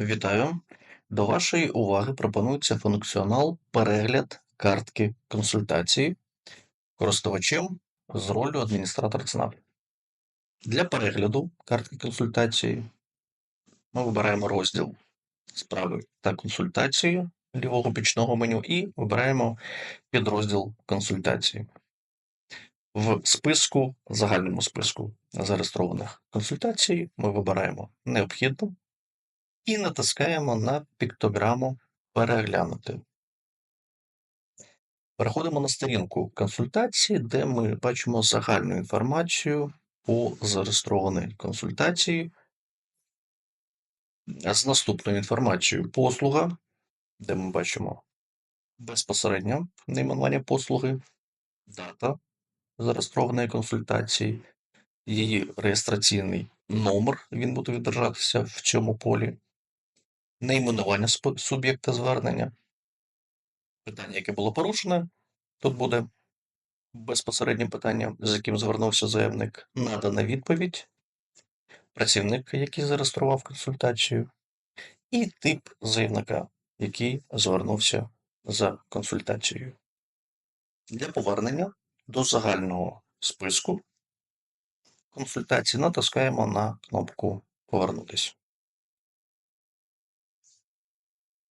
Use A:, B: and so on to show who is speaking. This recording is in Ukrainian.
A: Вітаю! До вашої уваги пропонується функціонал перегляд картки консультації користувачем з ролью адміністратор ЦНАП. Для перегляду картки консультації ми вибираємо розділ справи та консультації лівого бічного меню і вибираємо підрозділ консультації. В списку, загальному списку зареєстрованих консультацій ми вибираємо необхідну і натискаємо на піктограму Переглянути. Переходимо на сторінку консультації, де ми бачимо загальну інформацію по зареєстрованій консультації з наступною інформацією послуга, де ми бачимо безпосередньо найменування послуги, дата зареєстрованої консультації, її реєстраційний номер, він буде відображатися в цьому полі, найменування суб'єкта звернення, питання, яке було порушене, тут буде безпосереднє питання, з яким звернувся заявник, надана відповідь, працівник, який зареєстрував консультацію, і тип заявника, який звернувся за консультацією. Для повернення до загального списку консультацій натискаємо на кнопку Повернутися.